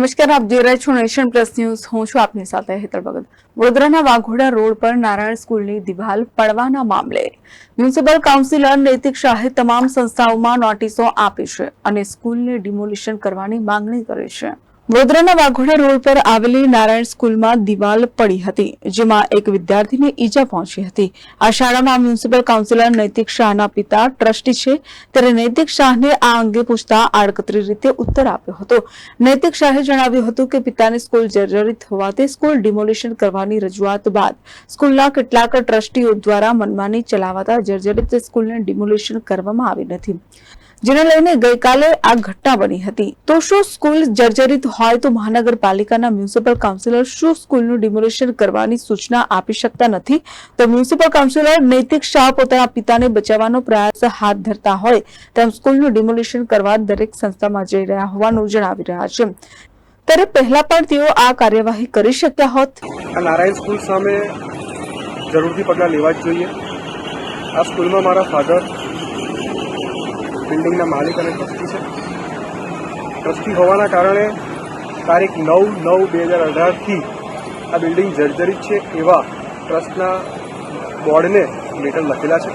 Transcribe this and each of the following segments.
નમસ્કાર, આપ જોઈ રહ્યા છો નેશન પ્લસ ન્યૂઝ. હું છું આપની સાથે હેતલ ભગત. વડોદરાના વાઘોડા રોડ પર નારાયણ સ્કૂલની દિવાલ પડવાના મામલે મ્યુનિસિપલ કાઉન્સિલર નૈતિક શાહે તમામ સંસ્થાઓમાં નોટિસો આપી છે અને સ્કૂલને ડિમોલિશન કરવાની માંગણી કરી છે. વડોદરાના વાઘોડા રોડ પર આવેલી નારાયણ સ્કૂલમાં દિવાલ પડી હતી, જેમાં એક વિદ્યાર્થીને ઈજા પહોંચી હતી. આ શાળામાં મ્યુનિસિપલ કાઉન્સિલર નૈતિક શાહના પિતા ટ્રસ્ટી છે. ત્યારે નૈતિક શાહને આ અંગે પૂછતા આડકતરી રીતે ઉત્તર આપ્યો હતો. નૈતિક શાહે જણાવ્યું હતું કે પિતાની સ્કૂલ જર્જરિત હોવાથી સ્કૂલ ડિમોલિશન કરવાની રજૂઆત બાદ સ્કૂલના કેટલાક ટ્રસ્ટીઓ દ્વારા મનમાની ચલાવાતા જર્જરિત સ્કૂલને ડિમોલિશન કરવામાં આવી નથી. જેને લઈને ગઈકાલે આ ઘટના બની હતી. તો શું સ્કૂલ જર્જરિત હોય તો મહાનગરપાલિકાના મ્યુનિસિપલ કાઉન્સિલર શું સ્કૂલનું ડિમોલિશન કરવાની સૂચના આપી શકતા નથી? તો મ્યુનિસિપલ કાઉન્સિલર નૈતિક શાહ પોતાના પિતાને બચાવવાનો પ્રયાસ હાથ ધરતા હોય તેમ સ્કૂલનું ડિમોલિશન કરવા દરેક સંસ્થામાં જઈ રહ્યા હોવાનું જણાવી રહ્યા છે. ત્યારે પહેલા પણ તેઓ આ કાર્યવાહી કરી શક્યા હોત. નારાયણ સ્કૂલ સામે જરૂરથી પગલાં લેવા જ જોઈએ. આ સ્કૂલમાં મારા ફાધર બિલ્ડિંગના માલિક અને ટ્રસ્ટી છે. ટ્રસ્ટી હોવાના કારણે તારીખ નવ નવ બે હજાર અઢારથી આ બિલ્ડિંગ જર્જરિત છે એવા ટ્રસ્ટના બોર્ડને લેટર લખેલા છે.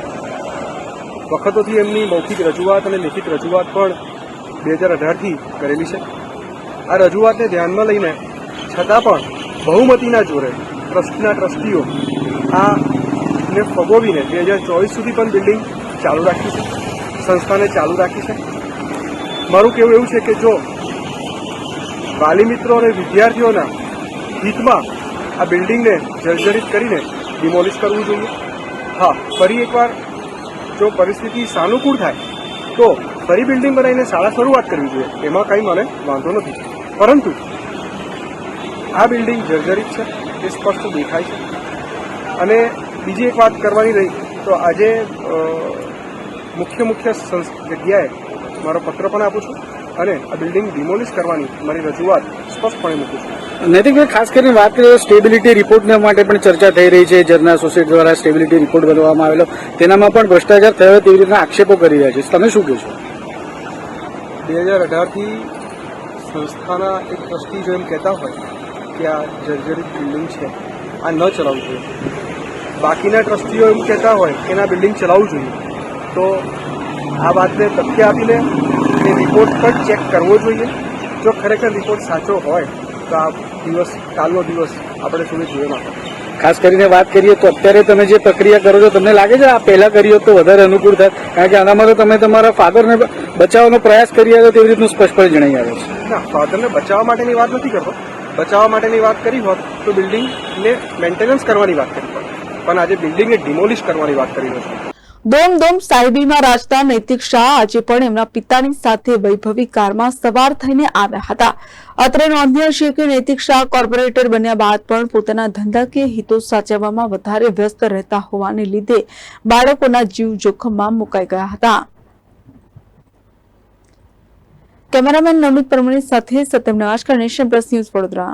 વખતોથી એમની મૌખિક રજૂઆત અને લેખિત રજૂઆત પણ બે હજાર અઢારથી કરેલી છે. આ રજૂઆતને ધ્યાનમાં લઈને છતાં પણ બહુમતીના જોરે ટ્રસ્ટના ટ્રસ્ટીઓ આ ને ફગોવીને બે હજાર ચોવીસ સુધી પણ બિલ્ડિંગ ચાલુ રાખી છે. સંસ્થાને ચાલુ રાખી છે? મારું કહેવું એવું છે કે જો વાલી મિત્રો અને વિદ્યાર્થીઓના હિતમાં આ બિલ્ડિંગને જર્જરિત કરીને ડિમોલિશ કરવું જોઈએ. હા, ફરી એકવાર જો પરિસ્થિતિ સાનુકૂળ થાય, તો ફરી બિલ્ડિંગ બનાવીને શાળા શરૂઆત કરવી જોઈએ. એમાં કંઈ મને વાંધો નથી. પરંતુ આ બિલ્ડિંગ જર્જરિત છે, એ સ્પષ્ટ દેખાય છે. અને બીજી એક વાત કરવાની રહી, તો આજે મુખ્ય મુખ્ય જગ્યાએ મારો પત્ર પણ આપું છું અને આ બિલ્ડિંગ ડિમોલિશ કરવાની મારી રજૂઆત સ્પષ્ટપણે મૂકું છું. નૈતિકભાઈ ખાસ કરીને વાત કરીએ સ્ટેબિલિટી રિપોર્ટના માટે પણ ચર્ચા થઈ રહી છે. જર્નલ સોસાયટી દ્વારા સ્ટેબિલિટી રિપોર્ટ બનાવવામાં આવેલો. તેનામાં પણ ભ્રષ્ટાચાર થયો તેવી રીતના આક્ષેપો કરી રહ્યા છે. તમે શું કહો છો બે હજાર અઢારથી સંસ્થાના એક ટ્રસ્ટી જો એમ કહેતા હોય કે આ જર્જરિત બિલ્ડિંગ છે આ ન ચલાવવું જોઈએ. બાકીના ટ્રસ્ટીઓ એમ કહેતા હોય કે આ બિલ્ડિંગ ચલાવવું જોઈએ. તો આ વાતને તથ્ય આપીને એ રિપોર્ટ પણ ચેક કરવો જોઈએ. જો ખરેખર રિપોર્ટ સાચો હોય તો આ દિવસ કાલનો દિવસ આપણે સુધી જોઈએ ના ખાસ કરીને વાત કરીએ તો અત્યારે તમે જે પ્રક્રિયા કરો છો તમને લાગે છે આ પહેલા કરી તો વધારે અનુકૂળ થાય? કારણ કે આનામાં તો તમે તમારા ફાધરને બચાવવાનો પ્રયાસ કરી આવ્યો તેવી રીતનું સ્પષ્ટપણે જણાઈ આવે છે. ના ફાધરને બચાવવા માટેની વાત નથી કરતો. બચાવવા માટેની વાત કરી હોત તો બિલ્ડિંગને મેન્ટેનન્સ કરવાની વાત કરી હોત. પણ આજે બિલ્ડિંગને ડિમોલિશ કરવાની વાત કરી રહ્યો છું. દોમ દોમ સાહેબીમાં રાજતા નૈતિક શાહ આજે પણ એમના પિતાની સાથે વૈભવી કારમાં સવાર થઈને આવ્યા હતા. અત્રે નોંધનીય છે કે નૈતિક શાહ કોર્પોરેટર બન્યા બાદ પણ પોતાના ધંધાકીય હિતો સાચવવામાં વધારે વ્યસ્ત રહેતા હોવાને લીધે બાળકોના જીવ જોખમમાં મુકાઈ ગયા હતા. કેમેરામેન નવનીત પરમણી સાથે સત્યમ નવાશકાર નેશન પ્લસ ન્યૂઝ વડોદરા.